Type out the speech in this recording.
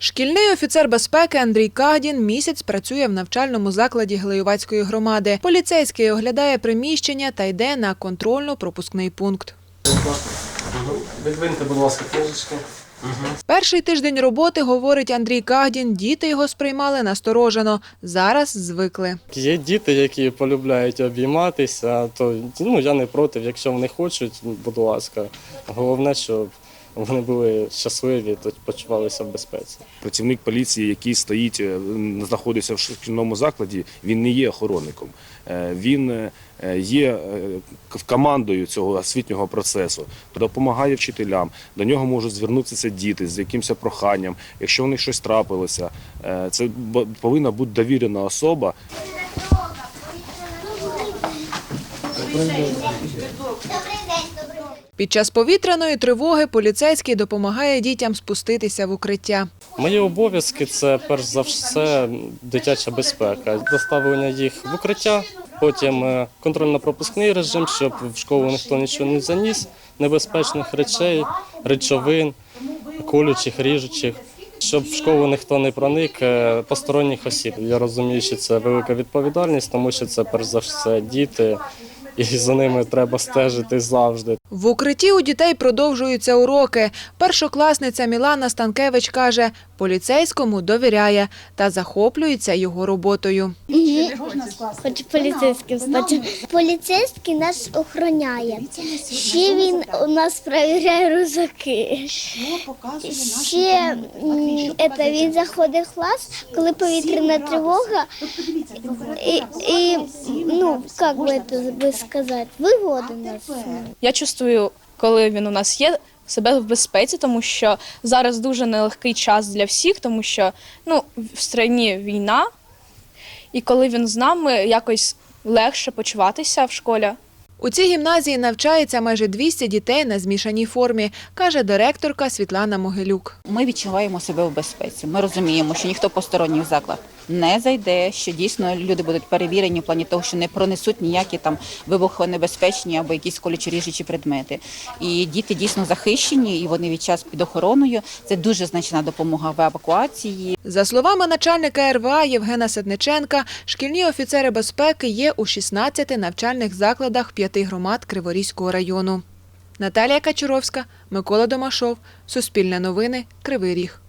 Шкільний офіцер безпеки Андрій Кагдін місяць працює в навчальному закладі Глеювацької громади. Поліцейський оглядає приміщення та йде на контрольно-пропускний пункт. Відвиньте, будь ласка, книжечки. Перший тиждень роботи, говорить Андрій Кагдін, діти його сприймали насторожено. Зараз звикли. Є діти, які полюбляють обійматися, то ну, я не проти, якщо вони хочуть, будь ласка. Головне, щоб вони були щасливі, то почувалися в безпеці. Працівник поліції, який стоїть, е, знаходиться в шкільному закладі, він не є охоронником. Е, Він е, є командою цього освітнього процесу, допомагає вчителям. До нього можуть звернутися діти з якимось проханням. Якщо в них щось трапилося, це повинна бути довірена особа, Під час повітряної тривоги поліцейський допомагає дітям спуститися в укриття. Мої обов'язки це перш за все дитяча безпека, доставлення їх в укриття, потім е, контрольно-пропускний режим, щоб в школу ніхто нічого не заніс, небезпечних речей, речовин, колючих, ріжучих. Щоб в школу ніхто не проник е, посторонніх осіб. Я розумію, що це велика відповідальність, тому що це перш за все діти, і за ними треба стежити завжди. В укритті у дітей продовжуються уроки. Першокласниця Мілана Станкевич каже, поліцейському довіряє та захоплюється його роботою. Хочу поліцейським стати. Поліцейський нас охороняє. Ще він у нас перевіряє рюкзаки. Ще это, він заходить в клас, коли повітряна тривога. І, і ну, як би це сказати, виводить нас. Я чувствую, коли він у нас є, себе в безпеці, тому що зараз дуже нелегкий час для всіх, тому що ну, в країні війна, і коли він з нами, якось легше почуватися в школі. У цій гімназії навчається майже 200 дітей на змішаній формі, каже директорка Світлана Могилюк. Ми відчуваємо себе в безпеці. Ми розуміємо, що ніхто посторонній в заклад не зайде, що дійсно люди будуть перевірені в плані того, що не пронесуть ніякі там вибухонебезпечні або якісь колючі ріжучі предмети. І діти дійсно захищені, і вони від час під охороною. Це дуже значна допомога в евакуації. За словами начальника РВА Євгена Сидниченка, шкільні офіцери безпеки є у 16 навчальних закладах п'яти громад Криворізького району. Наталія Качуровська, Микола Домашов, Суспільне новини, Кривий Ріг.